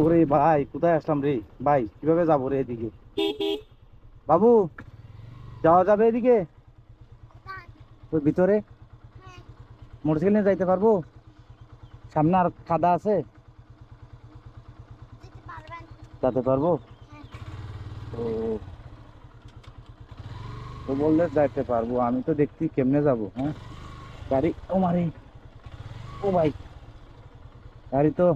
ওরে ভাই, কোথায় আসলাম রে? ভাই, কীভাবে যাব রে এদিকে? বাবু, যাওয়া যাবে এদিকে? ভিতরে? মোটরসাইকেল নিয়ে যাইতে পারব? সামনে আর কাদা আছে? যেতে পারব? তো বললে যাইতে পারব, আমি তো দেখছি কেমনে যাব হ্যাঁ? গাড়ি, ও মারি, ও ভাই, গাড়ি তো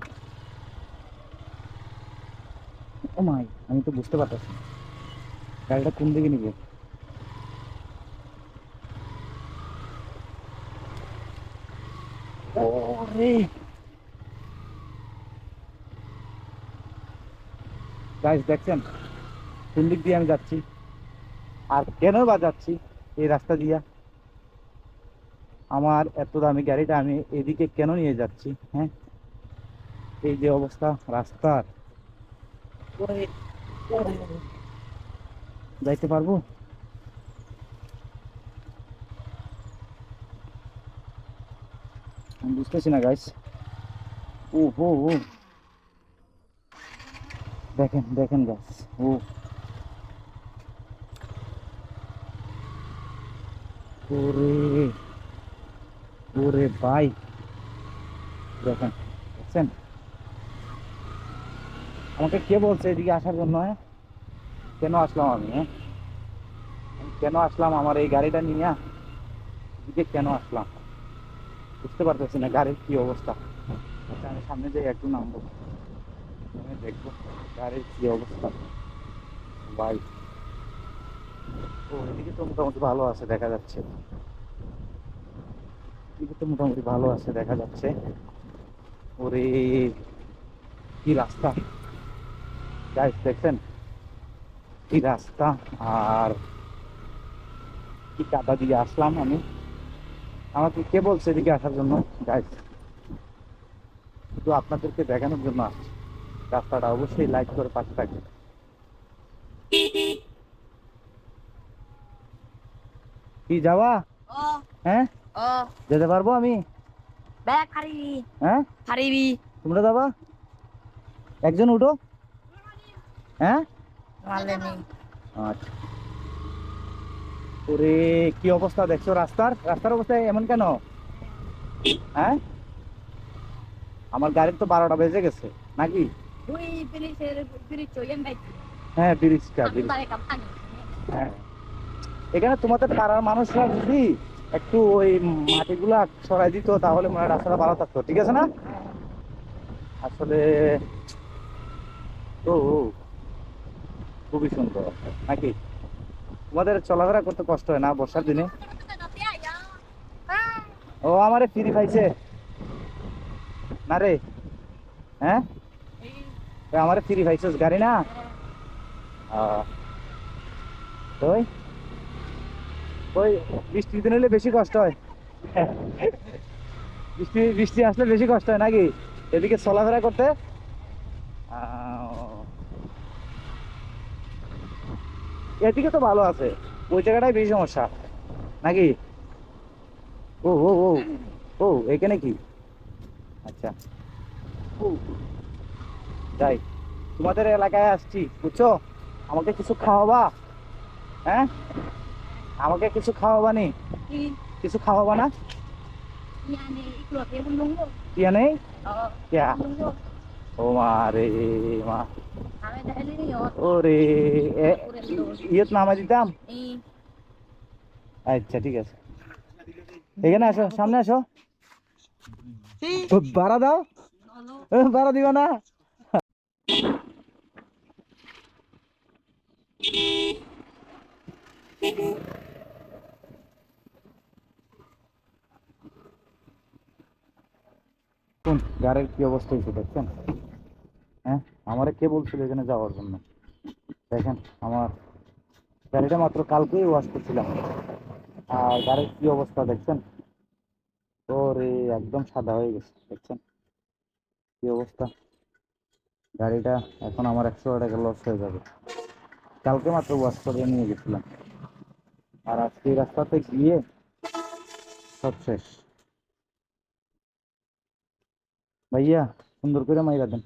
ও মাই, আমি তো বুঝতে পারতেছি গাড়িটা কোন দিকে নিবে? দেখছেন? কোন দিক দিয়ে আমি যাচ্ছি? আর কেন বা যাচ্ছি এই রাস্তা দিয়া? আমার এত দামি গাড়িটা আমি এদিকে কেন নিয়ে যাচ্ছি হ্যাঁ? এই যে অবস্থা, রাস্তার। যাইতে পারব? আমি বুঝতেছি না গাইস ও হো ও। দেখেন দেখেন গাছ ও। ওরে ওরে ভাই। দেখেন, দেখছেন? আমাকে কে বলছে এদিকে আসার জন্য হ্যাঁ? কেন আসলাম আমি হ্যাঁ? কেন আসলাম আমার এই গাড়িটা নিয়ে এদিকে কেন আসলাম? বুঝতে পারতেছি না গাড়ির কি অবস্থা। আচ্ছা আমি সামনে যাই, একটু নামবো। দেখব গাড়ির কি অবস্থা। বাই ও, এদিকে তো মোটামুটি ভালো আছে, দেখা যাচ্ছে। এদিকে তো মোটামুটি ভালো আছে, দেখা যাচ্ছে। ওরে, কি রাস্তা। গাইস দেখছেন? কি রাস্তা আর কি কাদা দিয়ে আসলাম আমি। আমাকে কে বলছে এদিকে আসার জন্য? গাইস শুধু আপনাদেরকে দেখানোর জন্য আসছি। রাস্তাটা অবশ্যই লাইক করে পাশে থাকবে কি যাওয়া হ্যাঁ? যেতে পারব আমি? হ্যাঁ? তোমরা যাবা? একজন উঠো। হ্যাঁ? আচ্ছা। ওরে কি অবস্থা দেখছ রাস্তার? রাস্তার অবস্থা এমন কেন? হ্যাঁ? আমার গাড়ির তো বারোটা বেজে গেছে নাকি? হ্যাঁ ব্রিজটা হ্যাঁ। এখানে তোমাদের পাড়ার মানুষরা যদি একটু ওই মাটিগুলা সরাই দিত তাহলে মনে হয় রাস্তাটা ভালো থাকতো ঠিক আছে না? আসলে ও। খুবই সুন্দর নাকি? তোমাদের চলাফেরা করতে কষ্ট হয় না বর্ষার দিনে? ও আমারে ফ্রি পাইছে। না রে। হ্যাঁ? আমারে ফ্রি পাইছিস গাড়ি না? ওই? ওই বৃষ্টির দিন হলে বেশি কষ্ট হয়। বৃষ্টি বৃষ্টি আসলে বেশি কষ্ট হয় নাকি? এদিকে চলাফেরা করতে? আহ, এদিকে তো ভালো আছে। ওই জায়গাটাই বেশি সমস্যা। নাকি? ও ও ও ও এখানে কি? আচ্ছা। তাই তোমাদের এলাকায় আসছি বুঝছ? আমাকে কিছু খাওয়াবা? হ্যাঁ? আমাকে কিছু খাওয়াবা নি? কিছু খাওয়াবা না? ইয়া নেই ও মারে মা ওরে ইয়ত নামা দিতাম আচ্ছা ঠিক আছে। এখানে আসো সামনে আসো। ভাড়া দাও। ভাড়া দিব না। গাড়ির কি অবস্থা হয়েছে দেখছেন? আমারে কে বলছিল এখানে যাওয়ার জন্য? দেখেন, আমার গাড়িটা মাত্র কালকেই ওয়াশ করছিলাম। আর গাড়ির কি অবস্থা দেখছেন? তো রে একদম সাদা হয়ে গেছে, দেখছেন? কি অবস্থা? গাড়িটা এখন আমার একশো টাকা লস হয়ে যাবে। কালকে মাত্র ওয়াশ করে নিয়ে গেছিলাম। আর আজকে রাস্তাতে গিয়ে সব শেষ। ভাইয়া, সুন্দর করে মাইরা দেন।